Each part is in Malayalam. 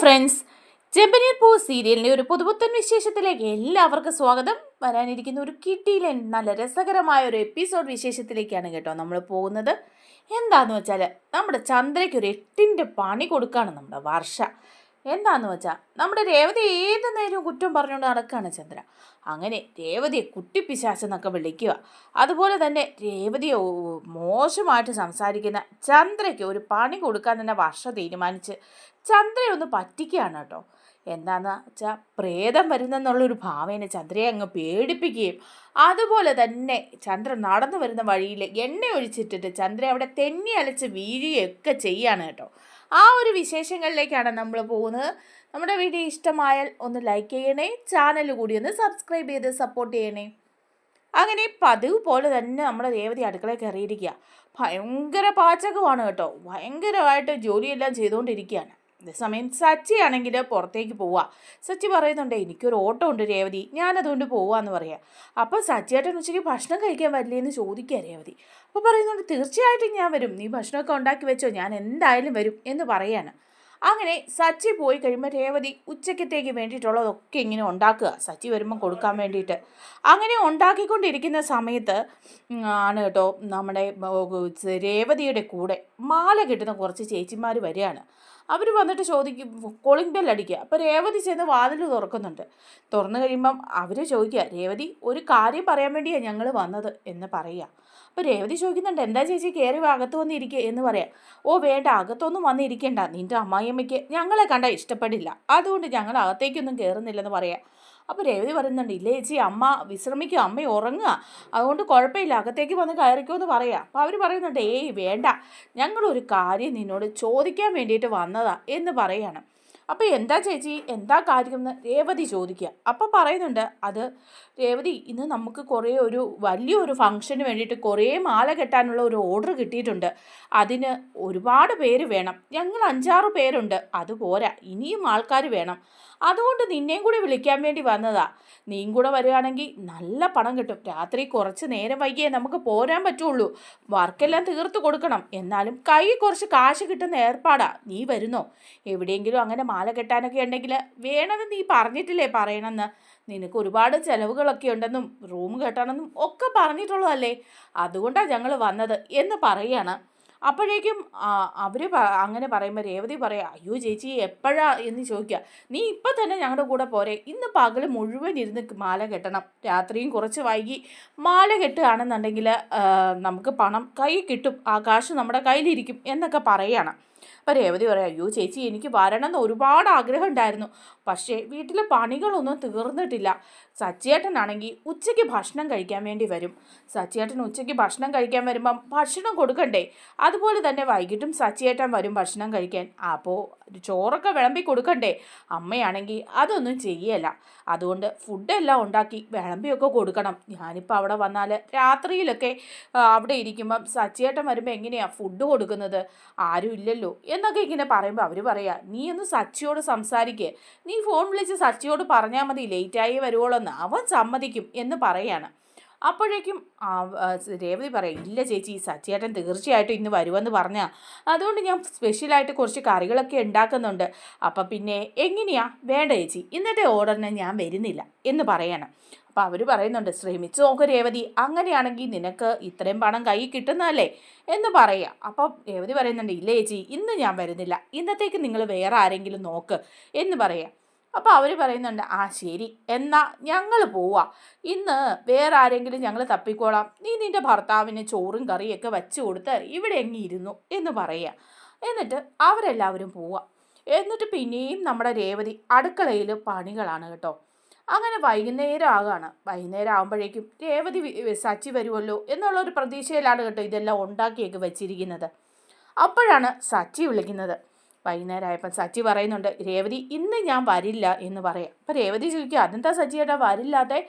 ഫ്രണ്ട്സ് ജമ്പനീർ പൂ സീരിയലിന്റെ ഒരു പുതുപുത്തൻ വിശേഷത്തിലേക്ക് എല്ലാവർക്കും സ്വാഗതം. വരാനിരിക്കുന്ന ഒരു കിട്ടിയിലെ നല്ല രസകരമായ ഒരു എപ്പിസോഡ് വിശേഷത്തിലേക്കാണ് കേട്ടോ നമ്മൾ പോകുന്നത്. എന്താന്ന് വെച്ചാൽ നമ്മുടെ ചന്ദ്രയ്ക്ക് ഒരു എട്ടിന്റെ പണി കൊടുക്കുകയാണ് നമ്മുടെ വർഷ. എന്താന്ന് വെച്ചാൽ നമ്മുടെ രേവതി ഏത് നേരവും കുറ്റം പറഞ്ഞുകൊണ്ട് നടക്കുകയാണ് ചന്ദ്ര. അങ്ങനെ രേവതിയെ കുട്ടിപ്പിശാച്ചെന്നൊക്കെ വിളിക്കുക. അതുപോലെ തന്നെ രേവതിയെ മോശമായിട്ട് സംസാരിക്കുന്ന ചന്ദ്രയ്ക്ക് ഒരു പണി കൊടുക്കാൻ തന്നെ വർഷ തീരുമാനിച്ച് ചന്ദ്രയെ ഒന്ന് പറ്റിക്കുകയാണ് കേട്ടോ. എന്താണെന്ന് വെച്ചാൽ പ്രേതം വരുന്നെന്നുള്ളൊരു ഭാവേന ചന്ദ്രയെ അങ്ങ് പേടിപ്പിക്കുകയും അതുപോലെ തന്നെ ചന്ദ്രൻ നടന്നു വരുന്ന വഴിയിൽ എണ്ണ ഒഴിച്ചിട്ടിട്ട് ചന്ദ്ര അവിടെ തെന്നി അലച്ച് വീഴുകയൊക്കെ ചെയ്യാണ് കേട്ടോ. ആ ഒരു വിശേഷങ്ങളിലേക്കാണ് നമ്മൾ പോകുന്നത്. നമ്മുടെ വീഡിയോ ഇഷ്ടമായാൽ ഒന്ന് ലൈക്ക് ചെയ്യണേ ചാനൽ കൂടി ഒന്ന് സബ്സ്ക്രൈബ് ചെയ്ത് സപ്പോർട്ട് ചെയ്യണേ. അങ്ങനെ പതിവ് പോലെ തന്നെ നമ്മുടെ രേവതി അടുക്കളയിൽ കയറിയിരിക്കുക. ഭയങ്കര പാചകമാണ് കേട്ടോ. ഭയങ്കരമായിട്ട് ജോലിയെല്ലാം ചെയ്തുകൊണ്ടിരിക്കുകയാണ്. അതേസമയം സച്ചി ആണെങ്കിൽ പുറത്തേക്ക് പോവുക സച്ചി പറയുന്നുണ്ട് എനിക്കൊരു ഓട്ടോ ഉണ്ട് രേവതി ഞാനതുകൊണ്ട് പോവാന്ന് പറയാം. അപ്പോൾ സച്ചിയേട്ടൻ ഉച്ചയ്ക്ക് ഭക്ഷണം കഴിക്കാൻ വരില്ലേന്ന് ചോദിക്കുക രേവതി. അപ്പോൾ പറയുന്നുണ്ട് തീർച്ചയായിട്ടും ഞാൻ വരും. നീ ഭക്ഷണമൊക്കെ ഉണ്ടാക്കി വെച്ചോ ഞാൻ എന്തായാലും വരും എന്ന് പറയാണ്. അങ്ങനെ സച്ചി പോയി കഴിയുമ്പോൾ രേവതി ഉച്ചക്കത്തേക്ക് വേണ്ടിയിട്ടുള്ളതൊക്കെ ഇങ്ങനെ ഉണ്ടാക്കുക. സച്ചി വരുമ്പോൾ കൊടുക്കാൻ വേണ്ടിയിട്ട്. അങ്ങനെ ഉണ്ടാക്കിക്കൊണ്ടിരിക്കുന്ന സമയത്ത് ആണ് കേട്ടോ നമ്മുടെ രേവതിയുടെ കൂടെ മാല കിട്ടുന്ന കുറച്ച് ചേച്ചിമാർ വരികയാണ്. അവർ വന്നിട്ട് ചോദിക്കും കോളിംഗ് ബെൽ അടിക്കുക അപ്പോൾ രേവതി ചെന്ന് വാതിൽ തുറക്കുന്നുണ്ട്. തുറന്നു കഴിയുമ്പം അവർ ചോദിക്കുക രേവതി ഒരു കാര്യം പറയാൻ വേണ്ടിയാണ് ഞങ്ങൾ വന്നത്? എന്ന് പറയുക. അപ്പോൾ രേവതി ചോദിക്കുന്നുണ്ട് എന്താ ചേച്ചി കയറി അകത്ത് വന്നിരിക്കുക എന്ന് പറയാം. ഓ വേണ്ട അകത്തൊന്നും വന്നിരിക്കേണ്ട. നിന്റെ അമ്മായിയമ്മയ്ക്ക് ഞങ്ങളെ കണ്ടാൽ ഇഷ്ടപ്പെടില്ല. അതുകൊണ്ട് ഞങ്ങൾ അകത്തേക്കൊന്നും കയറുന്നില്ലെന്ന് പറയാം. അപ്പോൾ രേവതി പറയുന്നുണ്ട് ഇല്ലേ ചേച്ചി അമ്മ വിശ്രമിക്കുക അമ്മ ഉറങ്ങുക. അതുകൊണ്ട് കുഴപ്പമില്ല അകത്തേക്ക് വന്ന് കയറിക്കോ എന്ന് പറയാം. അപ്പോൾ അവർ പറയുന്നുണ്ട് ഏയ് വേണ്ട. ഞങ്ങളൊരു കാര്യം നിന്നോട് ചോദിക്കാൻ വേണ്ടിയിട്ട് വന്നതാ എന്ന് പറയാണ്. അപ്പോൾ എന്താ ചേച്ചി എന്താ കാര്യം എന്ന് രേവതി ചോദിക്കുക. അപ്പോൾ പറയുന്നുണ്ട് അത് രേവതി ഇന്ന് നമുക്ക് കുറേ ഒരു വലിയൊരു ഫംഗ്ഷന് വേണ്ടിയിട്ട് കുറേ മാല കെട്ടാനുള്ള ഒരു ഓർഡർ കിട്ടിയിട്ടുണ്ട്. അതിന് ഒരുപാട് പേര് വേണം. ഞങ്ങൾ അഞ്ചാറ് പേരുണ്ട്. അതുപോരാ ഇനിയും ആൾക്കാർ വേണം. അതുകൊണ്ട് നിന്നെയും കൂടി വിളിക്കാൻ വേണ്ടി വന്നതാ. നീയും കൂടെ വരികയാണെങ്കിൽ നല്ല പണം കിട്ടും. രാത്രി കുറച്ച് നേരം വൈകിയേ നമുക്ക് പോരാൻ പറ്റുള്ളൂ. വർക്കെല്ലാം തീർത്ത് കൊടുക്കണം. എന്നാലും കൈ കുറച്ച് കാശ് കിട്ടുന്ന ഏർപ്പാടാ. നീ വരുന്നോ? എവിടെയെങ്കിലും അങ്ങനെ മാല കെട്ടാനൊക്കെ ഉണ്ടെങ്കിൽ വേണമെന്ന് നീ പറഞ്ഞിട്ടില്ലേ പറയണമെന്ന്? നിനക്ക് ഒരുപാട് ചിലവുകളൊക്കെ ഉണ്ടെന്നും റൂം കെട്ടണമെന്നും ഒക്കെ പറഞ്ഞിട്ടുള്ളതല്ലേ? അതുകൊണ്ടാണ് ഞങ്ങൾ വന്നത് എന്ന് പറയാണ്. അപ്പോഴേക്കും അവർ അങ്ങനെ പറയുമ്പോൾ രേവതി പറയുക അയ്യോ ചേച്ചി എപ്പോഴാ? എന്ന് ചോദിക്കുക. നീ ഇപ്പം തന്നെ ഞങ്ങളുടെ കൂടെ പോരെ. ഇന്ന് പകൽ മുഴുവൻ ഇരുന്ന് മാല കെട്ടണം. രാത്രിയും കുറച്ച് വൈകി മാല കെട്ടുകയാണെന്നുണ്ടെങ്കിൽ നമുക്ക് പണം കൈ കിട്ടും. ആ കാശ് നമ്മുടെ കയ്യിലിരിക്കും എന്നൊക്കെ പറയുകയാണ് അപ്പോൾ രേവതി പറയാം അയ്യോ ചേച്ചി എനിക്ക് വരണമെന്ന് ഒരുപാട് ആഗ്രഹം ഉണ്ടായിരുന്നു. പക്ഷേ വീട്ടിലെ പണികളൊന്നും തീർന്നിട്ടില്ല. സച്ചിയേട്ടനാണെങ്കിൽ ഉച്ചയ്ക്ക് ഭക്ഷണം കഴിക്കാൻ വേണ്ടി വരും. സച്ചിയേട്ടൻ ഉച്ചയ്ക്ക് ഭക്ഷണം കഴിക്കാൻ വരുമ്പം ഭക്ഷണം കൊടുക്കണ്ടേ? അതുപോലെ തന്നെ വൈകിട്ടും സച്ചിയേട്ടൻ വരും ഭക്ഷണം കഴിക്കാൻ. അപ്പോൾ ചോറൊക്കെ വിളമ്പി കൊടുക്കണ്ടേ? അമ്മയാണെങ്കിൽ അതൊന്നും ചെയ്യല്ല അതുകൊണ്ട് ഫുഡെല്ലാം ഉണ്ടാക്കി വിളമ്പിയൊക്കെ കൊടുക്കണം. ഞാനിപ്പോൾ അവിടെ വന്നാൽ രാത്രിയിലൊക്കെ അവിടെ ഇരിക്കുമ്പം സച്ചിയേട്ടൻ വരുമ്പോൾ എങ്ങനെയാണ് ഫുഡ് കൊടുക്കുന്നത്? ആരും ഇല്ലല്ലോ. എന്നൊക്കെ ഇങ്ങനെ പറയുമ്പോൾ അവർ പറയാ നീ ഒന്ന് സച്ചിയോട് സംസാരിക്കുക നീ ഫോൺ വിളിച്ച് സച്ചിയോട് പറഞ്ഞാൽ മതി ലേറ്റായി വരുവോളെന്ന്. അവൻ സമ്മതിക്കും എന്ന് പറയാണ്. അപ്പോഴേക്കും രേവതി പറയും ഇല്ല ചേച്ചി ഈ സച്ചിയേട്ടൻ തീർച്ചയായിട്ടും ഇന്ന് വരുമെന്ന് പറഞ്ഞാൽ അതുകൊണ്ട് ഞാൻ സ്പെഷ്യലായിട്ട് കുറച്ച് കറികളൊക്കെ ഉണ്ടാക്കുന്നുണ്ട്. അപ്പം പിന്നെ എങ്ങനെയാ? വേണ്ട ചേച്ചി ഇന്നത്തെ ഓർഡറിന് ഞാൻ വരുന്നില്ല എന്ന് പറയണം. അപ്പോൾ അവർ പറയുന്നുണ്ട് ശ്രമിച്ചു നോക്ക് രേവതി അങ്ങനെയാണെങ്കിൽ നിനക്ക് ഇത്രയും പണം കൈ കിട്ടുന്നതല്ലേ? എന്ന് പറയുക അപ്പം രേവതി പറയുന്നുണ്ട് ഇല്ല ചേച്ചി ഇന്ന് ഞാൻ വരുന്നില്ല. ഇന്നത്തേക്ക് നിങ്ങൾ വേറെ ആരെങ്കിലും നോക്ക് എന്ന് പറയുക അപ്പോൾ അവർ പറയുന്നുണ്ട് ആ ശരി. എന്നാ ഞങ്ങൾ പോവാ. ഇന്ന് വേറെ ആരെങ്കിലും ഞങ്ങൾ തപ്പിക്കോളാം. നീ നിന്റെ ഭർത്താവിന് ചോറും കറിയൊക്കെ വെച്ച് കൊടുത്ത് ഇവിടെ എങ്ങി ഇരുന്നു എന്ന് പറയുക. എന്നിട്ട് അവരെല്ലാവരും പോവുക എന്നിട്ട് പിന്നെയും നമ്മുടെ രേവതി അടുക്കളയിൽ പണികളാണ് കേട്ടോ. അങ്ങനെ വൈകുന്നേരം ആകാണ്. വൈകുന്നേരം ആകുമ്പോഴേക്കും രേവതി സച്ചി വരുമല്ലോ എന്നുള്ള ഒരു പ്രതീക്ഷയിലാണ് കേട്ടോ ഇതെല്ലാം ഉണ്ടാക്കിയൊക്കെ വെച്ചിരിക്കുന്നത്. അപ്പോഴാണ് സച്ചി വിളിക്കുന്നത്. വൈകുന്നേരം ആയപ്പോൾ സച്ചി പറയുന്നുണ്ട് രേവതി ഇന്ന് ഞാൻ വരില്ല എന്ന് പറയാം. അപ്പം രേവതി ചോദിക്കുക അതെന്താ സച്ചി ചേട്ടാ വരില്ലാതെ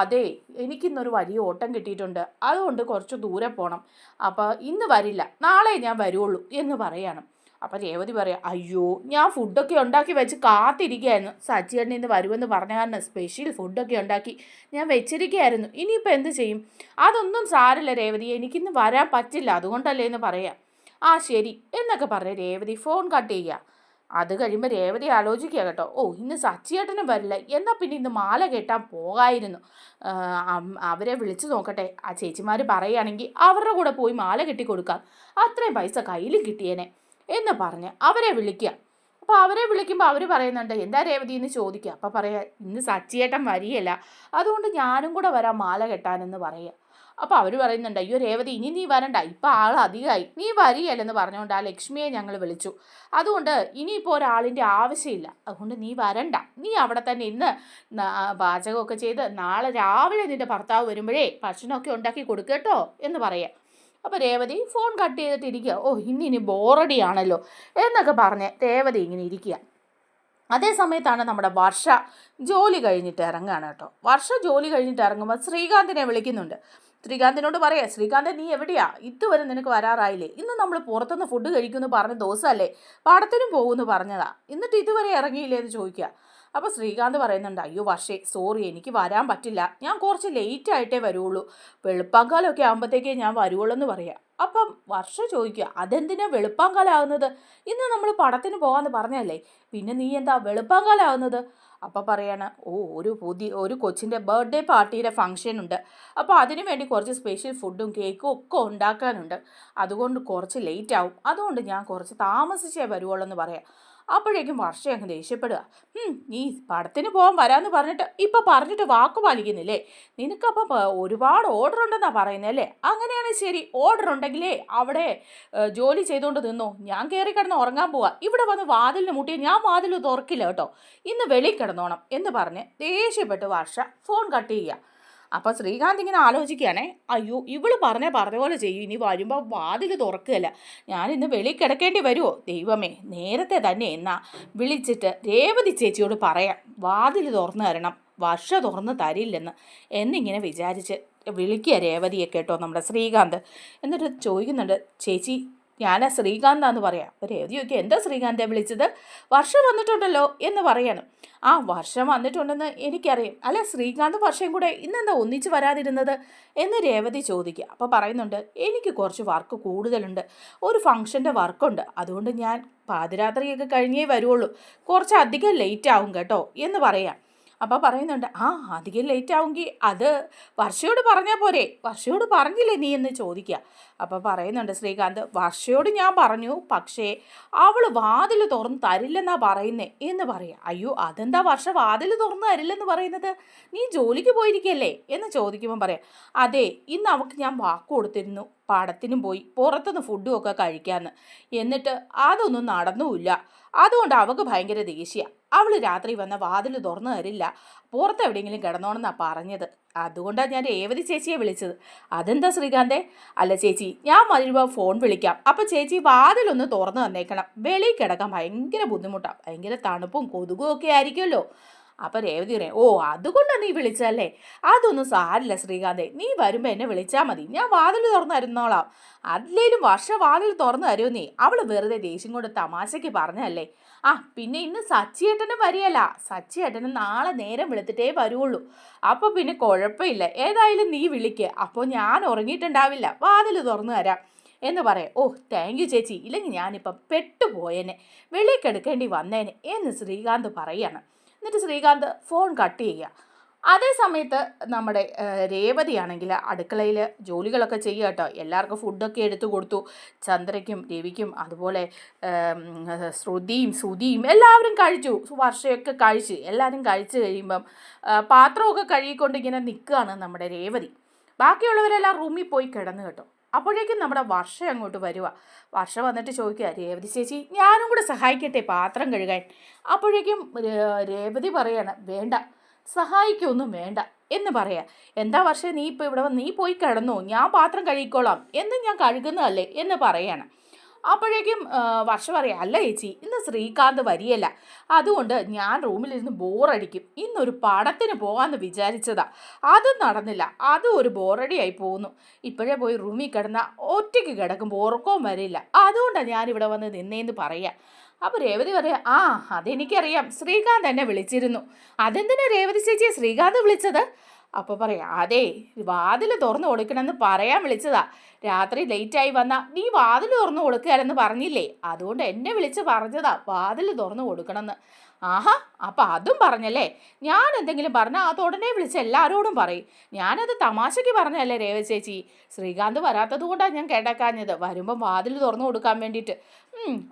അതെ എനിക്കിന്നൊരു വലിയ ഓട്ടം കിട്ടിയിട്ടുണ്ട്. അതുകൊണ്ട് കുറച്ച് ദൂരെ പോകണം അപ്പോൾ ഇന്ന് വരില്ല നാളെ ഞാൻ വരുള്ളൂ എന്ന് പറയണം. അപ്പം രേവതി പറയാം അയ്യോ ഞാൻ ഫുഡൊക്കെ ഉണ്ടാക്കി വെച്ച് കാത്തിരിക്കുകയായിരുന്നു സച്ചിയേട്ടൻ ഇന്ന് വരുമെന്ന് പറഞ്ഞ കാരണം സ്പെഷ്യൽ ഫുഡൊക്കെ ഉണ്ടാക്കി ഞാൻ വെച്ചിരിക്കുകയായിരുന്നു ഇനിയിപ്പോൾ എന്ത് ചെയ്യും? അതൊന്നും സാരല്ല രേവതി എനിക്കിന്ന് വരാൻ പറ്റില്ല അതുകൊണ്ടല്ലേ എന്ന് പറയാം. ആ ശരി എന്നൊക്കെ പറഞ്ഞ് രേവതി ഫോൺ കട്ട് ചെയ്യുക. അത് കഴിയുമ്പോൾ രേവതി ആലോചിക്കുക കേട്ടോ. ഓ ഇന്ന് സച്ചിയേട്ടനും വരില്ല. എന്നാൽ പിന്നെ ഇന്ന് മാല കെട്ടാൻ പോകായിരുന്നു. അവരെ വിളിച്ചു നോക്കട്ടെ. ആ ചേച്ചിമാർ പറയുകയാണെങ്കിൽ അവരുടെ കൂടെ പോയി മാല കെട്ടി കൊടുക്കാം. അത്രയും പൈസ കയ്യിലും കിട്ടിയേനെ എന്ന് പറഞ്ഞ് അവരെ വിളിക്കുക. അപ്പോൾ അവരെ വിളിക്കുമ്പോൾ അവർ പറയുന്നുണ്ട് എന്താ രേവതി എന്ന് ചോദിക്കുക അപ്പോൾ പറയാ ഇന്ന് സച്ചിയേട്ടൻ വരികയില്ല. അതുകൊണ്ട് ഞാനും കൂടെ വരാം മാല കെട്ടാനെന്ന് പറയുക. അപ്പോൾ അവർ പറയുന്നുണ്ട് അയ്യോ രേവതി ഇനി നീ വരണ്ട. ഇപ്പൊ ആൾ അധികമായി നീ വരികയല്ലെന്ന് പറഞ്ഞുകൊണ്ട് ആ ലക്ഷ്മിയെ ഞങ്ങൾ വിളിച്ചു. അതുകൊണ്ട് ഇനിയിപ്പോൾ ഒരാളിന്റെ ആവശ്യമില്ല. അതുകൊണ്ട് നീ വരണ്ട. നീ അവിടെ തന്നെ ഇന്ന് പാചകമൊക്കെ ചെയ്ത് നാളെ രാവിലെ നിന്റെ ഭർത്താവ് വരുമ്പോഴേ ഭക്ഷണമൊക്കെ ഉണ്ടാക്കി കൊടുക്കട്ടോ എന്ന് പറയാം. അപ്പോൾ രേവതി ഫോൺ കട്ട് ചെയ്തിട്ട് ഇരിക്കുക ഓ ഇനി ബോറടിയാണല്ലോ എന്നൊക്കെ പറഞ്ഞ് രേവതി ഇങ്ങനെ ഇരിക്കുക അതേ സമയത്താണ് നമ്മുടെ വർഷ ജോലി കഴിഞ്ഞിട്ട് ഇറങ്ങുകയാണ് കേട്ടോ. വർഷ ജോലി കഴിഞ്ഞിട്ട് ഇറങ്ങുമ്പോൾ ശ്രീകാന്തിനെ വിളിക്കുന്നുണ്ട്. ശ്രീകാന്തിനോട് പറയാ ശ്രീകാന്ത് നീ എവിടെയാ? ഇതുവരെ നിനക്ക് വരാറായില്ലേ? ഇന്ന് നമ്മൾ പുറത്തുനിന്ന് ഫുഡ് കഴിക്കുമെന്ന് പറഞ്ഞ ദിവസമല്ലേ? പാടത്തിനും പോകുമെന്ന് പറഞ്ഞതാ. എന്നിട്ട് ഇതുവരെ ഇറങ്ങിയില്ലേ എന്ന് ചോദിക്കുക അപ്പോൾ ശ്രീകാന്ത് പറയുന്നുണ്ട് അയ്യോ വർഷേ സോറി എനിക്ക് വരാൻ പറ്റില്ല. ഞാൻ കുറച്ച് ലേറ്റ് ആയിട്ടേ വരുള്ളൂ. വെളുപ്പാങ്കാലമൊക്കെ ആകുമ്പോഴത്തേക്കേ ഞാൻ വരുവുള്ളൂ എന്ന് പറയാം. അപ്പം വർഷ ചോദിക്കുക അതെന്തിനാ വെളുപ്പാങ്കാലാകുന്നത്? ഇന്ന് നമ്മൾ പടത്തിന് പോകാമെന്ന് പറഞ്ഞല്ലേ? പിന്നെ നീ എന്താ വെളുപ്പാങ്കാലം ആകുന്നത് അപ്പം പറയാണ് ഓ ഒരു പുതിയ ഒരു കൊച്ചിന്റെ ബർത്ത്ഡേ പാർട്ടിയുടെ ഫംഗ്ഷൻ ഉണ്ട് അപ്പോൾ അതിനു വേണ്ടി കുറച്ച് സ്പെഷ്യൽ ഫുഡും കേക്കും ഒക്കെ ഉണ്ടാക്കാനുണ്ട്. അതുകൊണ്ട് കുറച്ച് ലേറ്റ് ആവും. അതുകൊണ്ട് ഞാൻ കുറച്ച് താമസിച്ചേ വരുവുള്ളൂ എന്ന് പറയാം. അപ്പോഴേക്കും വർഷം അങ്ങ് ദേഷ്യപ്പെടുക. നീ പടത്തിന് പോകാൻ വരാമെന്ന് പറഞ്ഞിട്ട് ഇപ്പം പറഞ്ഞിട്ട് വാക്ക് പാലിക്കുന്നില്ലേ? നിനക്കപ്പം ഒരുപാട് ഓർഡർ ഉണ്ടെന്നാണ് പറയുന്നത് അല്ലേ? അങ്ങനെയാണെങ്കിൽ ശരി ഓർഡർ ഉണ്ടെങ്കിലേ അവിടെ ജോലി ചെയ്തുകൊണ്ട് നിന്നു. ഞാൻ കയറി കിടന്ന് ഉറങ്ങാൻ പോവാ. ഇവിടെ വന്ന് വാതിലിന് മുട്ടിയ ഞാൻ വാതിൽ തുറക്കില്ല കേട്ടോ. ഇന്ന് വെളിയിൽ കിടന്നോണം എന്ന് പറഞ്ഞ് ദേഷ്യപ്പെട്ട് വർഷ ഫോൺ കട്ട് ചെയ്യുക. അപ്പോൾ ശ്രീകാന്ത് ഇങ്ങനെ ആലോചിക്കുകയാണേ അയ്യോ ഇവൾ പറഞ്ഞ പറഞ്ഞ പോലെ ചെയ്യും. ഇനി വരുമ്പോൾ വാതിൽ തുറക്കുകയല്ല. ഞാൻ ഇന്ന് വെളി കിടക്കേണ്ടി വരുമോ ദൈവമേ നേരത്തെ തന്നെ എന്നാ വിളിച്ചിട്ട് രേവതി ചേച്ചിയോട് പറയാം. വാതിൽ തുറന്നു തരണം. വർഷ തുറന്ന് തരില്ലെന്ന്. എന്നിങ്ങനെ വിചാരിച്ച് വിളിക്കുക രേവതിയെ കേട്ടോ നമ്മുടെ ശ്രീകാന്ത്. എന്നിട്ട് ചോദിക്കുന്നുണ്ട് ചേച്ചി ഞാൻ ശ്രീകാന്താന്ന് പറയാം. ഒരു നോക്കി എന്താ ശ്രീകാന്തെ വിളിച്ചത്? വർഷം വന്നിട്ടുണ്ടല്ലോ എന്ന് പറയാണ്. ആ വർഷം വന്നിട്ടുണ്ടെന്ന് എനിക്കറിയാം. അല്ല ശ്രീകാന്ത് വർഷം കൂടെ ഇന്നെന്താ ഒന്നിച്ച് വരാതിരുന്നത്? എന്ന് രേവതി ചോദിക്കുക. അപ്പോൾ പറയുന്നുണ്ട് എനിക്ക് കുറച്ച് വർക്ക് കൂടുതലുണ്ട്. ഒരു ഫംഗ്ഷന്റെ വർക്കുണ്ട്. അതുകൊണ്ട് ഞാൻ പാതിരാത്രിയൊക്കെ കഴിഞ്ഞേ വരുള്ളൂ കുറച്ച് അധികം ലേറ്റ് ആവും കേട്ടോ എന്ന് പറയാം. അപ്പോൾ പറയുന്നുണ്ട് ആ അധികം ലേറ്റ് ആവുമെങ്കിൽ അത് വർഷയോട് പറഞ്ഞാൽ പോരെ വർഷയോട് പറഞ്ഞില്ലേ നീ എന്ന് ചോദിക്കുക അപ്പോൾ പറയുന്നുണ്ട് ശ്രീകാന്ത് വർഷയോട് ഞാൻ പറഞ്ഞു പക്ഷേ അവൾ വാതിൽ തുറന്ന് തരില്ലെന്നാ പറയുന്നേ എന്ന് പറയുക അയ്യോ അതെന്താ വർഷ വാതിൽ തുറന്ന് തരില്ലെന്ന് പറയുന്നത്? നീ ജോലിക്ക് പോയിരിക്കല്ലേ? എന്ന് ചോദിക്കുമ്പോൾ പറയാം അതെ ഇന്ന് അവൾക്ക് ഞാൻ വാക്ക് കൊടുത്തിരുന്നു പടത്തിനും പോയി പുറത്തുനിന്ന് ഫുഡും ഒക്കെ കഴിക്കാമെന്ന് എന്നിട്ട് അതൊന്നും നടന്നുമില്ല അതുകൊണ്ട് അവൾക്ക് ഭയങ്കര ദേഷ്യ. അവൾ രാത്രി വന്ന വാതിൽ തുറന്നു തരില്ല. പുറത്ത് എവിടെയെങ്കിലും കിടന്നോണെന്നാണ് പറഞ്ഞത്. അതുകൊണ്ടാണ് ഞാൻ രേവതി ചേച്ചിയെ വിളിച്ചത്. അതെന്താ ശ്രീകാന്തേ? അല്ല ചേച്ചി ഞാൻ വരുമ്പോൾ ഫോൺ വിളിക്കാം. അപ്പം ചേച്ചി വാതിലൊന്ന് തുറന്നു തന്നേക്കണം. വെളിയിൽ കിടക്കാൻ ഭയങ്കര ബുദ്ധിമുട്ടാണ് ഭയങ്കര തണുപ്പും കൊതുകും ഒക്കെ ആയിരിക്കുമല്ലോ. അപ്പം രേവതി പറയും ഓ അതുകൊണ്ടാണ് നീ വിളിച്ചല്ലേ അതൊന്നും സാരില്ല ശ്രീകാന്തേ. നീ വരുമ്പോൾ എന്നെ വിളിച്ചാൽ മതി. ഞാൻ വാതിൽ തുറന്നു തരുന്നോളാം. അതിലേലും വർഷ വാതിൽ തുറന്നു തരുമോ നീ അവൾ വെറുതെ ദേഷ്യം കൊണ്ട് തമാശയ്ക്ക് പറഞ്ഞതല്ലേ? ആ പിന്നെ ഇന്ന് സച്ചിയേട്ടനും വരികയല്ല. സച്ചിയേട്ടനും നാളെ നേരം വെളുത്തിട്ടേ വരുള്ളൂ അപ്പോൾ പിന്നെ കുഴപ്പമില്ല. ഏതായാലും നീ വിളിക്ക്. അപ്പോൾ ഞാൻ ഉറങ്ങിയിട്ടുണ്ടാവില്ല. വാതിൽ തുറന്നു തരാം. എന്ന് പറയാം. ഓ താങ്ക് യു ചേച്ചി. ഇല്ലെങ്കിൽ ഞാനിപ്പം പെട്ടുപോയേനെ. വെളിയിൽ കിടക്കേണ്ടി വന്നേനെ എന്ന് ശ്രീകാന്ത് പറയാണ്. എന്നിട്ട് ശ്രീകാന്ത് ഫോൺ കട്ട് ചെയ്യുക. അതേ സമയത്ത് നമ്മുടെ രേവതിയാണെങ്കിൽ അടുക്കളയിൽ ജോലികളൊക്കെ ചെയ്യുക കേട്ടോ. എല്ലാവർക്കും ഫുഡൊക്കെ എടുത്തു കൊടുത്തു. ചന്ദ്രയ്ക്കും രവിക്കും അതുപോലെ ശ്രുതിയും ശ്രുതിയും എല്ലാവരും കഴിച്ചു. വർഷയൊക്കെ കഴിച്ച് എല്ലാവരും കഴിച്ച് കഴിയുമ്പം പാത്രമൊക്കെ കഴുകിക്കൊണ്ട് ഇങ്ങനെ നിൽക്കുകയാണ് നമ്മുടെ രേവതി. ബാക്കിയുള്ളവരെല്ലാം റൂമിൽ പോയി കിടന്നു കേട്ടോ. അപ്പോഴേക്കും നമ്മുടെ വർഷ അങ്ങോട്ട് വരുക വർഷ വന്നിട്ട് ചോദിക്കുക രേവതി ചേച്ചി ഞാനും കൂടെ സഹായിക്കട്ടെ പാത്രം കഴുകാൻ? അപ്പോഴേക്കും രേവതി പറയാണ് വേണ്ട. സഹായിക്കൊന്നും വേണ്ട. എന്ന് പറയാ. എന്താ പക്ഷേ നീ ഇപ്പോൾ ഇവിടെ നീ പോയി കിടന്നു ഞാൻ പാത്രം കഴുകിക്കോളാം എന്ന് ഞാൻ കഴുകുന്നതല്ലേ എന്ന് പറയാണ്. അപ്പോഴേക്കും വർഷ പറയാം അല്ല ചേച്ചി ഇന്ന് ശ്രീകാന്ത് വരിയല്ല അതുകൊണ്ട് ഞാൻ റൂമിലിരുന്ന് ബോറടിക്കും. ഇന്നൊരു പടത്തിന് പോകാമെന്ന് വിചാരിച്ചതാ. അതും നടന്നില്ല. അതും ഒരു ബോറടിയായി പോകുന്നു. ഇപ്പോഴേ പോയി റൂമിൽ കിടന്ന ഒറ്റയ്ക്ക് കിടക്കുമ്പോൾ ഉറക്കവും വരില്ല. അതുകൊണ്ടാണ് ഞാനിവിടെ വന്ന് നിന്നേന്ന് പറയാം. അപ്പോൾ രേവതി പറയാം ആ അതെനിക്കറിയാം. ശ്രീകാന്ത് എന്നെ വിളിച്ചിരുന്നു. അതെന്തിനാ രേവതി ചേച്ചിയെ ശ്രീകാന്ത് വിളിച്ചത്? അപ്പോൾ പറയാം അതെ വാതിൽ തുറന്നു കൊടുക്കണമെന്ന് പറയാൻ വിളിച്ചതാ. രാത്രി ലേറ്റായി വന്ന നീ വാതിൽ തുറന്നു കൊടുക്കുകയാണെന്ന് പറഞ്ഞില്ലേ? അതുകൊണ്ട് എന്നെ വിളിച്ച് പറഞ്ഞതാ വാതിൽ തുറന്നു കൊടുക്കണമെന്ന്. ആഹാ അപ്പം അതും പറഞ്ഞല്ലേ? ഞാൻ എന്തെങ്കിലും പറഞ്ഞാൽ അത് ഉടനെ വിളിച്ച് എല്ലാവരോടും പറയും. ഞാനത് തമാശയ്ക്ക് പറഞ്ഞല്ലേ രേവ ചേച്ചി? ശ്രീകാന്ത് വരാത്തത് കൊണ്ടാണ് ഞാൻ കേട്ടക്കാഞ്ഞത്. വരുമ്പം വാതിൽ തുറന്നു കൊടുക്കാൻ വേണ്ടിയിട്ട്.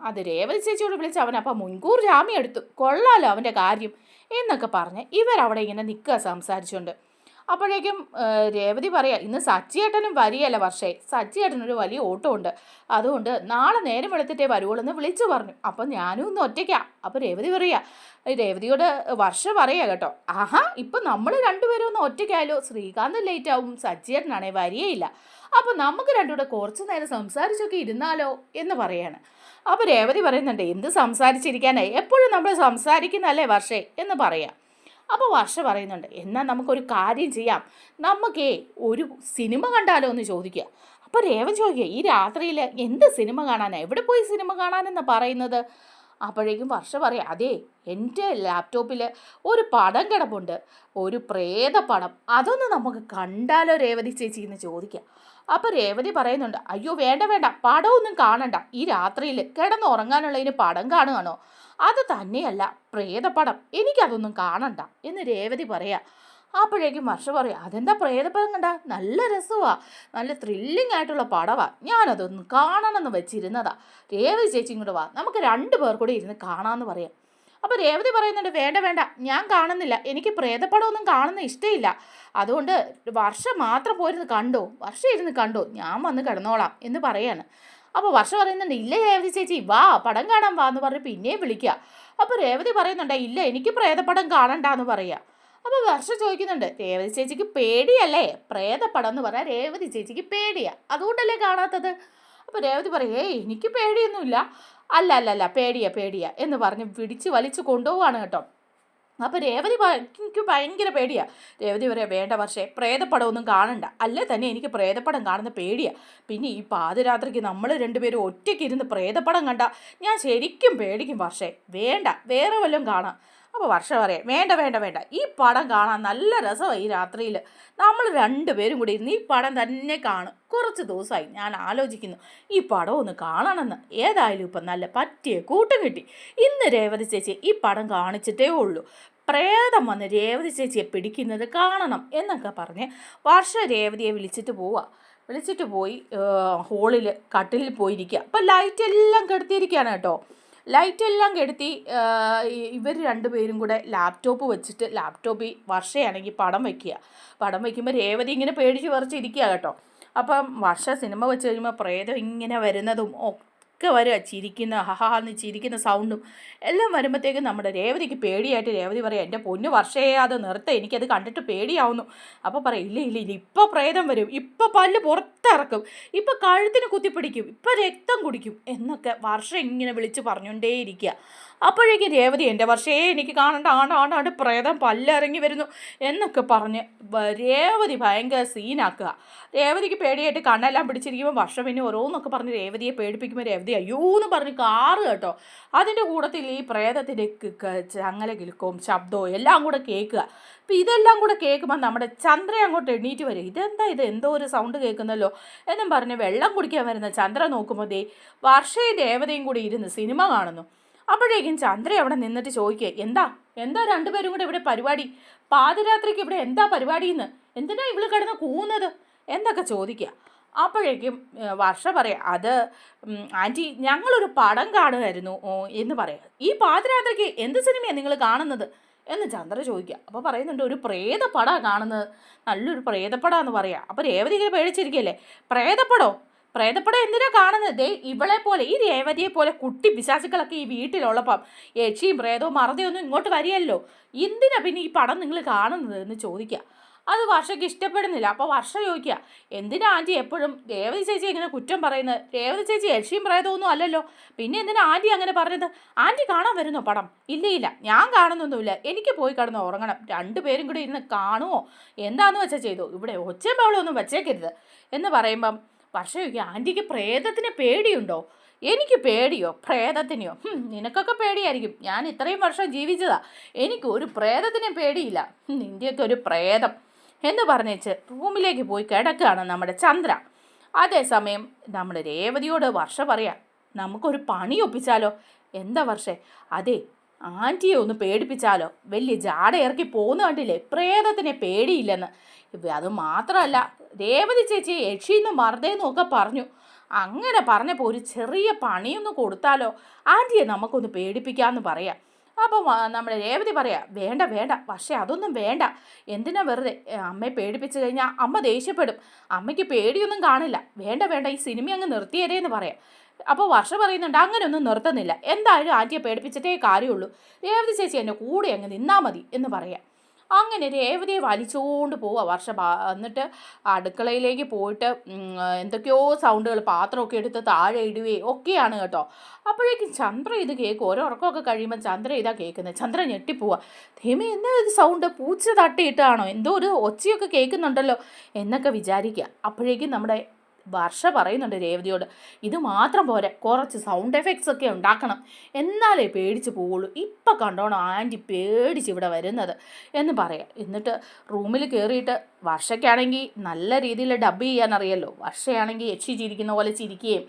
അത് രേവതി ചേച്ചിയോട് വിളിച്ച് അവൻ അപ്പം മുൻകൂർ ജാമ്യം എടുത്തു. കൊള്ളാലോ അവന്റെ കാര്യം. എന്നൊക്കെ പറഞ്ഞ് ഇവരവിടെ ഇങ്ങനെ നിൽക്കുക സംസാരിച്ചുകൊണ്ട് അപ്പോഴേക്കും രേവതി പറയാ ഇന്ന് സച്ചിയേട്ടനും വരികയല്ല വർഷേ. സച്ചിയേട്ടനൊരു വലിയ ഓട്ടമുണ്ട്. അതുകൊണ്ട് നാളെ നേരം വെളുത്തിട്ടേ വരുവുള്ളൂ എന്ന് വിളിച്ചു പറഞ്ഞു. അപ്പം ഞാനും ഒന്ന് ഒറ്റയ്ക്കാം. അപ്പം രേവതി പറയാ രേവതിയോട് വർഷ പറയാ കേട്ടോ. ആഹാ ഇപ്പം നമ്മൾ രണ്ടുപേരും ഒന്ന് ഒറ്റയ്ക്കായാലോ? ശ്രീകാന്ത് ലേറ്റ് ആവും സച്ചിയേട്ടനാണേ വരികയില്ല. അപ്പം നമുക്ക് രണ്ടുകൂടെ കുറച്ച് നേരം സംസാരിച്ചൊക്കെ ഇരുന്നാലോ? എന്ന് പറയാണ്. അപ്പോൾ രേവതി പറയുന്നുണ്ട് എന്ത് സംസാരിച്ചിരിക്കാനായി എപ്പോഴും നമ്മൾ സംസാരിക്കുന്നല്ലേ വർഷേ? എന്ന് പറയാം. അപ്പോൾ വർഷ പറയുന്നുണ്ട് എന്നാൽ നമുക്കൊരു കാര്യം ചെയ്യാം. നമുക്കേ ഒരു സിനിമ കണ്ടാലോ എന്ന് ചോദിക്കുക അപ്പോൾ രേവൻ ചോദിക്കുക ഈ രാത്രിയിൽ എന്ത് സിനിമ കാണാനാണ് എവിടെ പോയി സിനിമ കാണാനെന്ന് പറയുന്നത്? അപ്പോഴേക്കും വർഷ പറയാം അതെ എന്റെ ലാപ്ടോപ്പിൽ ഒരു പടം കിടപ്പുണ്ട്. ഒരു പ്രേത പടം അതൊന്ന് നമുക്ക് കണ്ടാലോ രേവതി ചേച്ചി എന്ന് ചോദിക്കുക അപ്പോൾ രേവതി പറയുന്നുണ്ട് അയ്യോ വേണ്ട വേണ്ട പടമൊന്നും കാണണ്ട. ഈ രാത്രിയിൽ കിടന്നുറങ്ങാനുള്ളതിന് പടം കാണുകയാണോ? അത് തന്നെയല്ല പ്രേതപടം എനിക്കതൊന്നും കാണണ്ട എന്ന് രേവതി പറയാ. അപ്പോഴേക്കും വർഷ പറയാം അതെന്താ പ്രേതപടം കണ്ട? നല്ല രസമാ നല്ല ത്രില്ലിംഗ് ആയിട്ടുള്ള പടവാ. ഞാനതൊന്ന് കാണണമെന്ന് വെച്ചിരുന്നതാ. രേവതി ചേച്ചി ഇങ്ങോട്ട് വാ. നമുക്ക് രണ്ടു പേർ കൂടി ഇരുന്ന് കാണാമെന്ന് പറയാം. അപ്പോൾ രേവതി പറയുന്നുണ്ട് വേണ്ട വേണ്ട ഞാൻ കാണുന്നില്ല. എനിക്ക് പ്രേതപ്പടമൊന്നും കാണുന്ന ഇഷ്ടമില്ല അതുകൊണ്ട് വർഷം മാത്രം പോയിരുന്ന് കണ്ടോ? വർഷം ഇരുന്ന് കണ്ടോ? ഞാൻ വന്ന് കിടന്നോളാം എന്ന് പറയാണ്. അപ്പോൾ വർഷ പറയുന്നുണ്ട് ഇല്ല രേവതി ചേച്ചി വാ പടം കാണാൻ വാ എന്ന് പറഞ്ഞ് പിന്നെയും വിളിക്കുക. അപ്പോൾ രേവതി പറയുന്നുണ്ട് ഇല്ല എനിക്ക് പ്രേതപ്പടം കാണണ്ട എന്ന് പറയുക അപ്പോൾ വർഷ ചോദിക്കുന്നുണ്ട് രേവതി ചേച്ചിക്ക് പേടിയല്ലേ? പ്രേതപ്പടം എന്ന് പറഞ്ഞാൽ രേവതി ചേച്ചിക്ക് പേടിയാ. അതുകൊണ്ടല്ലേ കാണാത്തത്? അപ്പോൾ രേവതി പറയും ഏയ് എനിക്ക് പേടിയൊന്നുമില്ല. അല്ല അല്ല അല്ല പേടിയാ പേടിയാ. എന്ന് പറഞ്ഞ് പിടിച്ച് വലിച്ചു കൊണ്ടുപോവാണ് കേട്ടോ. അപ്പോൾ രേവതി എനിക്ക് ഭയങ്കര പേടിയാ. രേവതി പറയാം വേണ്ട പക്ഷേ പ്രേതപ്പടമൊന്നും കാണണ്ട. അല്ലേ തന്നെ എനിക്ക് പ്രേതപ്പടം കാണുന്ന പേടിയാ. പിന്നെ ഈ പാതിരാത്രിക്ക് നമ്മൾ രണ്ടുപേരും ഒറ്റയ്ക്ക് ഇരുന്ന് പ്രേതപ്പടം കണ്ട ഞാൻ ശരിക്കും പേടിക്കും പക്ഷേ വേണ്ട വേറെ വല്ലതും കാണാം. അപ്പോൾ വർഷ പറയാം. വേണ്ട വേണ്ട വേണ്ട. ഈ പടം കാണാൻ നല്ല രസമാണ് ഈ രാത്രിയിൽ നമ്മൾ രണ്ടുപേരും കൂടി ഇരുന്ന് ഈ പടം തന്നെ കാണും. കുറച്ച് ദിവസമായി ഞാൻ ആലോചിക്കുന്നു. ഈ പടം ഒന്ന് കാണണമെന്ന്. ഏതായാലും ഇപ്പം നല്ല പറ്റിയ കൂട്ടം കിട്ടി. ഇന്ന് രേവതി ചേച്ചി ഈ പടം കാണിച്ചിട്ടേ ഉള്ളൂ. പ്രേതം വന്ന് രേവതി ചേച്ചിയെ പിടിക്കുന്നത് കാണണം എന്നൊക്കെ പറഞ്ഞ് വർഷ രേവതിയെ വിളിച്ചിട്ട് പോവുക വിളിച്ചിട്ട് പോയി ഹോളിൽ കട്ടിലിൽ പോയിരിക്കുക അപ്പം ലൈറ്റ് എല്ലാം കെടുത്തിയിരിക്കുകയാണ് കേട്ടോ. ലൈറ്റ് എല്ലാം കെടുത്തി ഇവർ രണ്ടുപേരും കൂടെ ലാപ്ടോപ്പ് വെച്ചിട്ട് ലാപ്ടോപ്പിൽ വർഷയാണെങ്കിൽ പടം വയ്ക്കുക പടം വയ്ക്കുമ്പോൾ രേവതി ഇങ്ങനെ പേടിച്ച് പറിച്ചിരിക്കുക കേട്ടോ. അപ്പം വർഷ സിനിമ വെച്ച് കഴിയുമ്പോൾ പ്രേതം ഇങ്ങനെ വരുന്നതും ഒക്കെ വരിക ചിരിക്കുന്ന ഹഹാന്ന് ചിരിക്കുന്ന സൗണ്ടും എല്ലാം വരുമ്പോഴത്തേക്കും നമ്മുടെ രേവതിക്ക് പേടിയായിട്ട് രേവതി പറയാം എന്റെ പൊന്നു വർഷയെ അത് നിർത്ത എനിക്കത് കണ്ടിട്ട് പേടിയാവുന്നു. അപ്പോൾ പറയും ഇല്ല ഇല്ല ഇല്ല ഇപ്പോൾ പ്രേതം വരും ഇപ്പോൾ പല്ല് പുറത്തിറക്കും ഇപ്പോൾ കഴുത്തിന് കുത്തിപ്പിടിക്കും ഇപ്പോൾ രക്തം കുടിക്കും എന്നൊക്കെ വർഷം ഇങ്ങനെ വിളിച്ച് പറഞ്ഞുകൊണ്ടേയിരിക്കുക. അപ്പോഴേക്കും രേവതി എന്റെ വർഷേ എനിക്ക് കാണണ്ട ആണ്ട് ആണ്ട് ആണ്ട് പ്രേതം പല്ലിറങ്ങി വരുന്നു എന്നൊക്കെ പറഞ്ഞ് രേവതി ഭയങ്കര സീനാക്കുക. രേവതിക്ക് പേടിയായിട്ട് കണ്ണെല്ലാം പിടിച്ചിരിക്കുമ്പോൾ വർഷം പിന്നെ ഓരോന്നൊക്കെ പറഞ്ഞ് രേവതിയെ പേടിപ്പിക്കുമ്പോൾ രേവതി അയ്യോ എന്ന് പറഞ്ഞ് കാറ് കേട്ടോ. അതിന്റെ കൂട്ടത്തിൽ ഈ പ്രേതത്തിന്റെ ചങ്ങല കിലുക്കവും ശബ്ദവും എല്ലാം കൂടെ കേൾക്കുക. അപ്പോൾ ഇതെല്ലാം കൂടെ കേൾക്കുമ്പോൾ നമ്മുടെ ചന്ദ്ര അങ്ങോട്ട് എണീറ്റ് വരും. ഇതെന്താ ഇത്? എന്തോ ഒരു സൗണ്ട് കേൾക്കുന്നല്ലോ എന്നും പറഞ്ഞ് വെള്ളം കുടിക്കാൻ വരുന്ന ചന്ദ്ര നോക്കുമ്പോൾ ദേ വർഷയും ദേവതയും കൂടി ഇരുന്ന് സിനിമ കാണുന്നു. അപ്പോഴേക്കും ചന്ദ്ര അവിടെ നിന്നിട്ട് ചോദിക്കുക എന്താ? എന്താ രണ്ടുപേരും കൂടെ ഇവിടെ പരിപാടി? പാതിരാത്രിക്ക് ഇവിടെ എന്താ പരിപാടി എന്ന് എന്തിനാ ഇവൾ കിടന്ന് കൂന്നത് എന്നൊക്കെ ചോദിക്കുക. അപ്പോഴേക്കും വർഷ പറയാം അത് ആന്റി ഞങ്ങളൊരു പടം കാണുമായിരുന്നു എന്ന് പറയാം. ഈ പാതിരാത്രിക്ക് എന്ത് സിനിമയാണ് നിങ്ങൾ കാണുന്നത്? എന്ന് ചന്ദ്ര ചോദിക്കുക. അപ്പോൾ പറയുന്നുണ്ട് ഒരു പ്രേതപ്പടാ കാണുന്നത്. നല്ലൊരു പ്രേതപ്പടാന്ന് പറയാം. അപ്പോൾ രേവതി ഇങ്ങനെ പേടിച്ചിരിക്കുകയല്ലേ? പ്രേതപ്പടോ? പ്രേതപ്പടം എന്തിനാ കാണുന്നത്? ഇവളെ പോലെ ഈ രേവതിയെ പോലെ കുട്ടി പിശാചുക്കളൊക്കെ ഈ വീട്ടിലുള്ളപ്പം. യക്ഷിയും പ്രേതവും മറതയൊന്നും ഇങ്ങോട്ട് വരികയല്ലോ. എന്തിനാ പിന്നെ ഈ പടം നിങ്ങൾ കാണുന്നത് എന്ന് ചോദിക്കുക. അത് വർഷയ്ക്ക് ഇഷ്ടപ്പെടുന്നില്ല. അപ്പോൾ വർഷ ചോദിക്കുക എന്തിനാ ആന്റി എപ്പോഴും രേവതി ചേച്ചി ഇങ്ങനെ കുറ്റം പറയുന്നത്? രേവതി ചേച്ചി യക്ഷിയും പ്രേതമൊന്നും അല്ലല്ലോ. പിന്നെ എന്തിനാ ആന്റി അങ്ങനെ പറഞ്ഞത്? ആന്റി കാണാൻ വരുന്നോ പടം? ഇല്ല ഇല്ല. ഞാൻ കാണുന്നൊന്നുമില്ല. എനിക്ക് പോയി കിടന്ന് ഉറങ്ങണം. രണ്ടു പേരും കൂടി ഇരുന്ന് കാണുമോ എന്താണെന്ന് വെച്ചാൽ ചെയ്തു? ഇവിടെ ഒച്ചയും ബഹളമൊന്നും വെച്ചേക്കരുത് എന്ന് പറയുമ്പം വർഷ ഈ ആന്റിക്ക് പ്രേതത്തിന് പേടിയുണ്ടോ? എനിക്ക് പേടിയോ? പ്രേതത്തിനെയോ? നിനക്കൊക്കെ പേടിയായിരിക്കും. ഞാൻ ഇത്രയും വർഷം ജീവിച്ചതാ. എനിക്ക് ഒരു പ്രേതത്തിനെ പേടിയില്ല. നിന്റെയൊക്കെ ഒരു പ്രേതം. എന്ന് പറഞ്ഞേച്ച് റൂമിലേക്ക് പോയി കിടക്കുകയാണ് നമ്മുടെ ചന്ദ്ര. അതേസമയം നമ്മുടെ രേവതിയോട് വർഷ പറയാം നമുക്കൊരു പണി ഒപ്പിച്ചാലോ? എന്താ വർഷേ? അതെ ആന്റിയെ ഒന്ന് പേടിപ്പിച്ചാലോ? വലിയ ജാട ഇറക്കി പോകുന്ന കണ്ടില്ലേ? പ്രേതത്തിനെ പേടിയില്ലെന്ന്. അത് മാത്രമല്ല രേവതി ചേച്ചി യക്ഷിന്ന് മറുതേന്നൊക്കെ പറഞ്ഞു. അങ്ങനെ പറഞ്ഞപ്പോൾ ഒരു ചെറിയ പണിയൊന്ന് കൊടുത്താലോ? ആന്റിയെ നമുക്കൊന്ന് പേടിപ്പിക്കാമെന്ന് പറയാം. അപ്പോൾ നമ്മുടെ രേവതി പറയാം വേണ്ട വേണ്ട പക്ഷേ അതൊന്നും വേണ്ട. എന്തിനാ വെറുതെ? അമ്മയെ പേടിപ്പിച്ചു കഴിഞ്ഞാൽ അമ്മ ദേഷ്യപ്പെടും. അമ്മയ്ക്ക് പേടിയൊന്നും കാണില്ല. വേണ്ട വേണ്ട ഈ സിനിമ അങ്ങ് നിർത്തിയരേ എന്ന് പറയാം. അപ്പോൾ വർഷ പറയുന്നുണ്ട് അങ്ങനെയൊന്നും നിർത്തുന്നില്ല. എന്തായാലും ആന്റിയെ പേടിപ്പിച്ചിട്ടേ കാര്യമുള്ളൂ. രേവതി ചേച്ചി എന്റെ കൂടെ അങ്ങ് നിന്നാൽ മതി എന്ന് പറയാം. അങ്ങനെ രേവതിയെ വലിച്ചുകൊണ്ട് പോവുക വർഷ എന്നിട്ട് അടുക്കളയിലേക്ക് പോയിട്ട് എന്തൊക്കെയോ സൗണ്ടുകൾ പാത്രമൊക്കെ എടുത്ത് താഴെ ഇടുകയും ഒക്കെയാണ് കേട്ടോ. അപ്പോഴേക്കും ചന്ദ്ര ഇത് കേൾക്കും ഓരോ ഉറക്കമൊക്കെ കഴിയുമ്പോൾ ചന്ദ്ര ഇതാ കേൾക്കുന്നത് ചന്ദ്ര ഞെട്ടിപ്പോവാ. ധീമി എന്താ ഇത് സൗണ്ട് പൂച്ച തട്ടിയിട്ടാണോ? എന്തോ ഒരു ഒച്ചയൊക്കെ കേൾക്കുന്നുണ്ടല്ലോ എന്നൊക്കെ വിചാരിക്കുക അപ്പോഴേക്കും നമ്മുടെ വർഷ പറയുന്നുണ്ട് രേവതിയോട് ഇത് മാത്രം പോരെ കുറച്ച് സൗണ്ട് എഫക്ട്സ് ഒക്കെ ഉണ്ടാക്കണം. എന്നാലേ പേടിച്ച് പോവുള്ളൂ. ഇപ്പം കണ്ടോണം ആന്റി പേടിച്ച് ഇവിടെ വരുന്നത്. എന്ന് പറയാം. എന്നിട്ട് റൂമിൽ കയറിയിട്ട് വർഷയ്ക്കാണെങ്കിൽ നല്ല രീതിയിൽ ഡബ് ചെയ്യാൻ അറിയല്ലോ വർഷയാണെങ്കിൽ യക്ഷി ചിരിക്കുന്ന പോലെ ചിരിക്കുകയും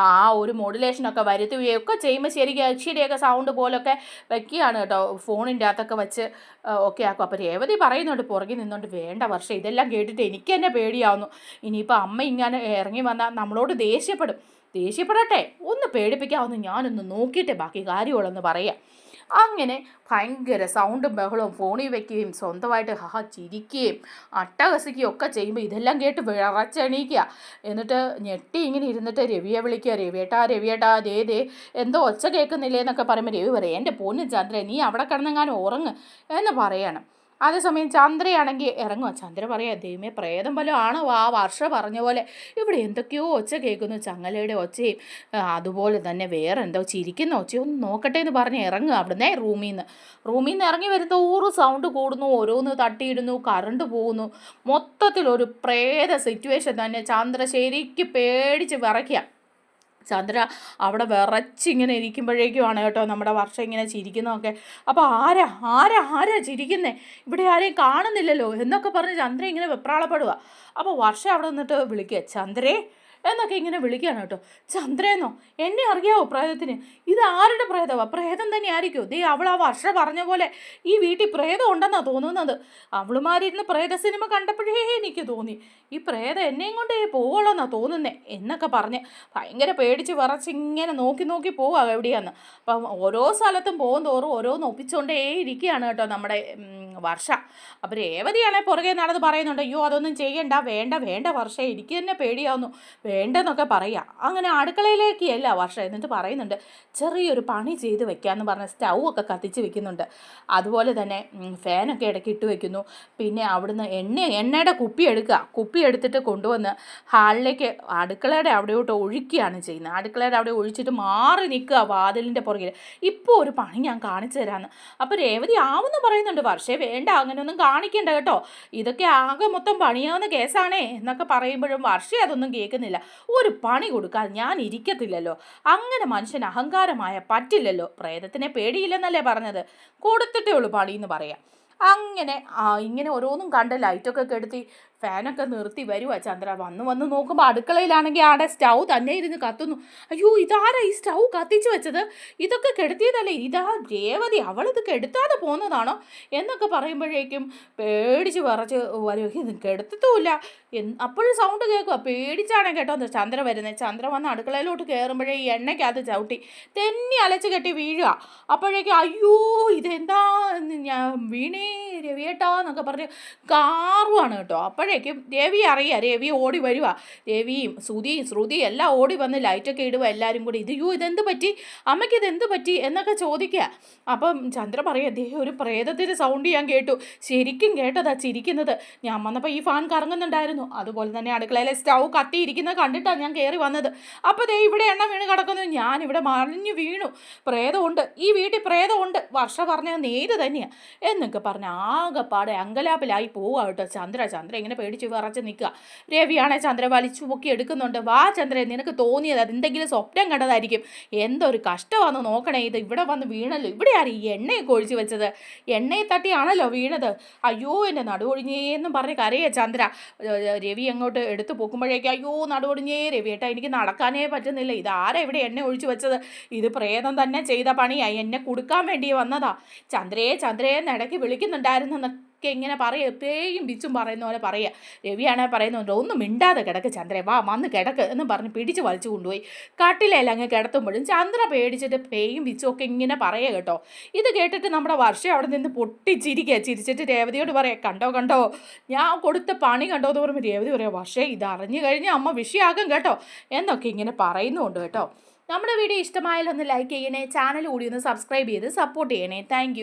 ആ ഒരു മോഡുലേഷനൊക്കെ വരുത്തുകയും ഒക്കെ ചെയ്യുമ്പോൾ ശരിക്കും യക്ഷിയുടെയൊക്കെ സൗണ്ട് പോലൊക്കെ വെക്കുകയാണ് കേട്ടോ. ഫോണിന്റെ അകത്തൊക്കെ വെച്ച് ഒക്കെ ആക്കും. അപ്പോൾ രേവതി പറയുന്നുണ്ട് പുറകിൽ നിന്നുകൊണ്ട് വേണ്ട വർഷം ഇതെല്ലാം കേട്ടിട്ട് എനിക്ക് തന്നെ പേടിയാവുന്നു. ഇനിയിപ്പോൾ അമ്മ ഇങ്ങനെ ഇറങ്ങി വന്നാൽ നമ്മളോട് ദേഷ്യപ്പെടും. ദേഷ്യപ്പെടട്ടെ ഒന്ന് പേടിപ്പിക്കാവുന്ന ഞാനൊന്ന് നോക്കിയിട്ടേ ബാക്കി കാര്യമുള്ളെന്ന് പറയാം. അങ്ങനെ ഭയങ്കര സൗണ്ടും ബഹളവും ഫോണിൽ വയ്ക്കുകയും സ്വന്തമായിട്ട് ഹഹ ചിരിക്കുകയും അട്ടഹസിക്കുകയും ഒക്കെ ചെയ്യുമ്പോൾ ഇതെല്ലാം കേട്ട് വിറച്ചെണീക്കുക. എന്നിട്ട് ഞെട്ടി ഇങ്ങനെ ഇരുന്നിട്ട് രവിയെ വിളിക്കുക. രവിയേട്ടാ രവിയേട്ടാ ദേ ദേ എന്തോ ഒച്ച കേൾക്കുന്നില്ലേ എന്നൊക്കെ പറയുമ്പോൾ രവി പറയും എന്റെ പൊന്നു ചന്ദ്രൻ നീ അവിടെ കിടന്നെങ്ങാനും ഉറങ്ങ് എന്ന് പറയണം. അതേസമയം ചന്ദ്രയാണെങ്കിൽ ഇറങ്ങുക ചന്ദ്ര പറയാ ദൈവമേ പ്രേതം പോലും ആണോ? ആ വർഷ പറഞ്ഞ പോലെ. ഇവിടെ എന്തൊക്കെയോ ഒച്ച കേൾക്കുന്നു. ചങ്ങലയുടെ ഒച്ചയും അതുപോലെ തന്നെ വേറെ എന്തോ ചിരിക്കുന്ന ഒച്ചയും ഒന്ന് നോക്കട്ടെ എന്ന് പറഞ്ഞ് ഇറങ്ങുക അവിടുന്ന് റൂമിൽ നിന്ന് റൂമിൽ നിന്ന് ഇറങ്ങി വരുന്നോറും സൗണ്ട് കൂടുന്നു. ഓരോന്ന് തട്ടിയിടുന്നു കറണ്ട് പോകുന്നു. മൊത്തത്തിൽ ഒരു പ്രേത സിറ്റുവേഷൻ തന്നെ ചന്ദ്ര ശരിക്ക് പേടിച്ച് വിറയ്ക്കുക. ചന്ദ്ര അവിടെ വിറച്ചിങ്ങനെ ഇരിക്കുമ്പോഴേക്കുമാണ് കേട്ടോ നമ്മുടെ വർഷം ഇങ്ങനെ ചിരിക്കുന്നതൊക്കെ. അപ്പോൾ ആരാ? ആരാ? ആരാ ചിരിക്കുന്നേ? ഇവിടെ ആരെയും കാണുന്നില്ലല്ലോ എന്നൊക്കെ പറഞ്ഞ് ചന്ദ്ര ഇങ്ങനെ വെപ്രാളപ്പെടുക അപ്പോൾ വർഷം അവിടെ നിന്നിട്ട് വിളിക്കുക ചന്ദ്രേ എന്നൊക്കെ ഇങ്ങനെ വിളിക്കുകയാണ് കേട്ടോ. ചന്ദ്രേന്നോ? എന്നെ അറിയാവോ പ്രേതത്തിന്? ഇത് ആരുടെ പ്രേതമാണ് പ്രേതം തന്നെ ആയിരിക്കും ദേ അവൾ ആ വർഷം പറഞ്ഞ പോലെ ഈ വീട്ടിൽ പ്രേതം ഉണ്ടെന്നാണ് തോന്നുന്നത്. അവളുമാരിരുന്ന് പ്രേത സിനിമ കണ്ടപ്പോഴേ എനിക്ക് തോന്നി. ഈ പ്രേതം എന്നെയും കൊണ്ടേ പോവുള്ളൂന്നാണ് തോന്നുന്നേ എന്നൊക്കെ പറഞ്ഞ് ഭയങ്കര പേടിച്ച് വിറച്ച് ഇങ്ങനെ നോക്കി നോക്കി പോവുക എവിടെയാന്ന്. അപ്പം ഓരോ സ്ഥലത്തും പോകും തോറും ഓരോന്ന് ഒപ്പിച്ചുകൊണ്ടേ ഇരിക്കുകയാണ് കേട്ടോ നമ്മുടെ വർഷ. അപ്പം രേവതിയാണെ പുറകെ നടന്ന് പറയുന്നുണ്ട് അയ്യോ അതൊന്നും ചെയ്യണ്ട വേണ്ട വേണ്ട വർഷ എനിക്ക് തന്നെ പേടിയാവുന്നു. വേണ്ടെന്നൊക്കെ പറയുക അങ്ങനെ അടുക്കളയിലേക്ക് അല്ല വർഷ എന്നിട്ട് പറയുന്നുണ്ട് ചെറിയൊരു പണി ചെയ്ത് വെക്കാമെന്ന് പറഞ്ഞ സ്റ്റൗ ഒക്കെ കത്തിച്ച് വെക്കുന്നുണ്ട്. അതുപോലെ തന്നെ ഫാനൊക്കെ ഇടയ്ക്ക് ഇട്ട് വെക്കുന്നു. പിന്നെ അവിടുന്ന് എണ്ണ എണ്ണയുടെ കുപ്പി എടുക്കുക. കുപ്പി എടുത്തിട്ട് കൊണ്ടുവന്ന് ഹാളിലേക്ക് അടുക്കളയുടെ അവിടെയോട്ട് ഒഴിക്കുകയാണ് ചെയ്യുന്നത്. അടുക്കളയുടെ അവിടെ ഒഴിച്ചിട്ട് മാറി നിൽക്കുക വാതിലിന്റെ പുറകിൽ ഇപ്പോൾ ഒരു പണി ഞാൻ കാണിച്ചു തരാമെന്ന് അപ്പോൾ രേവതി ആവുമെന്ന് പറയുന്നുണ്ട്. വർഷേ വേണ്ട അങ്ങനെയൊന്നും കാണിക്കേണ്ട കേട്ടോ. ഇതൊക്കെ ആകെ മൊത്തം പണിയാവുന്ന കേസാണേ എന്നൊക്കെ പറയുമ്പോഴും വർഷ അതൊന്നും കേൾക്കുന്നില്ല. ഒരു പണി കൊടുക്കാൻ ഞാൻ ഇരിക്കത്തില്ലല്ലോ. അങ്ങനെ മനുഷ്യൻ അഹങ്കാരമായ പറ്റില്ലല്ലോ. പ്രേതത്തിനെ പേടിയില്ലെന്നല്ലേ പറഞ്ഞത്? കൊടുത്തിട്ടേ ഉള്ളൂ പണി എന്ന് പറയാം. അങ്ങനെ ഇങ്ങനെ ഓരോന്നും കണ്ട് ലൈറ്റൊക്കെ കെടുത്തി ഫാനൊക്കെ നിർത്തി വരുവാ ചന്ദ്ര. വന്ന് വന്ന് നോക്കുമ്പോൾ അടുക്കളയിലാണെങ്കിൽ ആടെ സ്റ്റൗ തന്നെ ഇരുന്ന് കത്തുന്നു. അയ്യോ ഇതാരാ ഈ സ്റ്റൗ കത്തിച്ചു വെച്ചത്? ഇതൊക്കെ കെടുത്തിയതല്ലേ? ഇതാ രേവതി അവളിത് കെടുത്താതെ പോകുന്നതാണോ എന്നൊക്കെ പറയുമ്പോഴേക്കും പേടിച്ച് വിറച്ച് വരും. ഇത് കെടുത്തതുമില്ല. എന്ന് അപ്പോഴും സൗണ്ട് കേൾക്കുക പേടിച്ചാണ് കേട്ടോ ചന്ദ്ര വരുന്നത് ചന്ദ്ര വന്ന് അടുക്കളയിലോട്ട് കയറുമ്പോഴേ ഈ എണ്ണയ്ക്കകത്ത് ചവിട്ടി തെന്നി അലച്ച് കെട്ടി വീഴുക അപ്പോഴേക്കും അയ്യോ ഇതെന്താ? ഞാൻ വീണേ രവിയേട്ടാ എന്നൊക്കെ പറഞ്ഞ് കാറുവാണ് കേട്ടോ. അപ്പോഴേക്കും ദേവി അറിയാം രവി ഓടി വരിക രവിയും ശ്രുതിയും ശ്രുതിയും എല്ലാം ഓടി വന്ന് ലൈറ്റൊക്കെ ഇടുക എല്ലാവരും കൂടി. ഇത് യൂ ഇതെന്ത് പറ്റി? അമ്മയ്ക്ക് ഇതെന്ത് പറ്റി? എന്നൊക്കെ ചോദിക്കുക അപ്പം ചന്ദ്ര പറയാം ദേവി ഒരു പ്രേതത്തിന്റെ സൗണ്ട് ഞാൻ കേട്ടു. ശരിക്കും കേട്ടതാ ചിരിക്കുന്നത്. ഞാൻ വന്നപ്പോൾ ഈ ഫാൻ കറങ്ങുന്നുണ്ടായിരുന്നു. അതുപോലെ തന്നെ അടുക്കളയിലെ സ്റ്റൗ കത്തിയിരിക്കുന്നത് കണ്ടിട്ടാണ് ഞാൻ കയറി വന്നത്. അപ്പോൾ ദേ ഇവിടെ എണ്ണ വീണ് കിടക്കുന്നു. ഞാൻ ഇവിടെ മറിഞ്ഞു വീണു. പ്രേതമുണ്ട്. ഈ വീട്ടിൽ പ്രേതമുണ്ട്. വർഷ പറഞ്ഞത് നേര് തന്നെയാണ് എന്നൊക്കെ പറഞ്ഞ് ആകെപ്പാടെ അങ്കലാപ്പിലായി പോവുക കേട്ടോ ചന്ദ്ര. ചന്ദ്ര ഇങ്ങനെ പേടിച്ച് വിറച്ച് നിൽക്കുക. രവിയാണെ ചന്ദ്ര വലിച്ചു പൊക്കി എടുക്കുന്നുണ്ട്. വാ ചന്ദ്രൻ നിനക്ക് തോന്നിയത് അത് എന്തെങ്കിലും സ്വപ്നം കണ്ടതായിരിക്കും. എന്തൊരു കഷ്ടമാണെന്ന് നോക്കണേ ഇത് ഇവിടെ വന്ന് വീണല്ലോ. ഇവിടെ ആരും ഈ എണ്ണയൊക്കെ കൊഴിച്ചു വെച്ചത്. എണ്ണയെ തട്ടിയാണല്ലോ വീണത്. അയ്യോ എന്റെ നടുവൊഴിഞ്ഞേന്നും പറഞ്ഞ് കരയേ ചന്ദ്ര. രവി അങ്ങോട്ട് എടുത്തു പൊക്കുമ്പോഴേക്കും അയ്യോ നടുവൊടിഞ്ഞേ രവി ഏട്ടാ എനിക്ക് നടക്കാനേ പറ്റുന്നില്ല. ഇതാരാ ഇവിടെ എണ്ണ ഒഴിച്ചു വെച്ചത്? ഇത് പ്രേതം തന്നെ ചെയ്ത പണിയായി എന്നെ കൊടുക്കാൻ വേണ്ടി വന്നതാ. ചന്ദ്രയെ ചന്ദ്രയെ ഇടയ്ക്ക് വിളിക്കുന്നുണ്ടായിരുന്നെന്നൊക്കെ ഇങ്ങനെ പറയുക പേയും പിച്ചും പറയുന്ന പോലെ പറയുക. രവിയാണെങ്കിൽ പറയുന്നുണ്ട് ഒന്നും മിണ്ടാതെ കിടക്ക് ചന്ദ്രേ വാ വന്ന് കിടക്ക് എന്ന് പറഞ്ഞ് പിടിച്ച് വലിച്ചു കൊണ്ടുപോയി. കട്ടിലല്ല അങ്ങ് കിടത്തുമ്പോഴും ചന്ദ്ര പേടിച്ചിട്ട് പേയും പിച്ചും ഒക്കെ ഇങ്ങനെ പറയുക കേട്ടോ. ഇത് കേട്ടിട്ട് നമ്മുടെ വർഷം അവിടെ നിന്ന് പൊട്ടിച്ചിരിക്കുക. ചിരിച്ചിട്ട് രേവതിയോട് പറയാം കണ്ടോ കണ്ടോ ഞാൻ കൊടുത്ത പണി കണ്ടോ? എന്ന് പറയുമ്പോൾ രേവതി പറയാം വർഷേ ഇത് അറിഞ്ഞു കഴിഞ്ഞാൽ അമ്മ വിഷയാകും കേട്ടോ. എന്നൊക്കെ ഇങ്ങനെ പറയുന്നുണ്ട് കേട്ടോ. നമ്മുടെ വീഡിയോ ഇഷ്ടമായാലൊന്ന് ലൈക്ക് ചെയ്യണേ ചാനൽ കൂടി ഒന്ന് സബ്സ്ക്രൈബ് ചെയ്ത് സപ്പോർട്ട് ചെയ്യണേ. താങ്ക്